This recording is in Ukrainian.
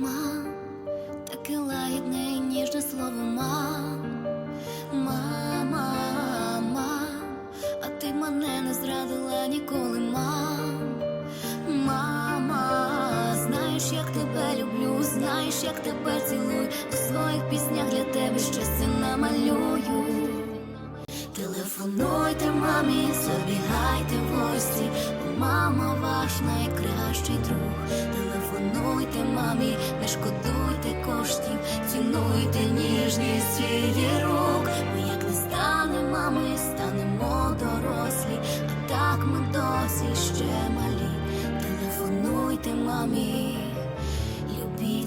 Мам, таке лагідне ніжне слово мам. Мама, мам, а ти мене не зрадила ніколи, мам. Мама, знаєш, як тебе люблю, знаєш, як тебе цілую. У своїх піснях для тебе щастя намалюю. Телефонуйте мамі, забігайте в гості, бо мама ваш найкращий друг.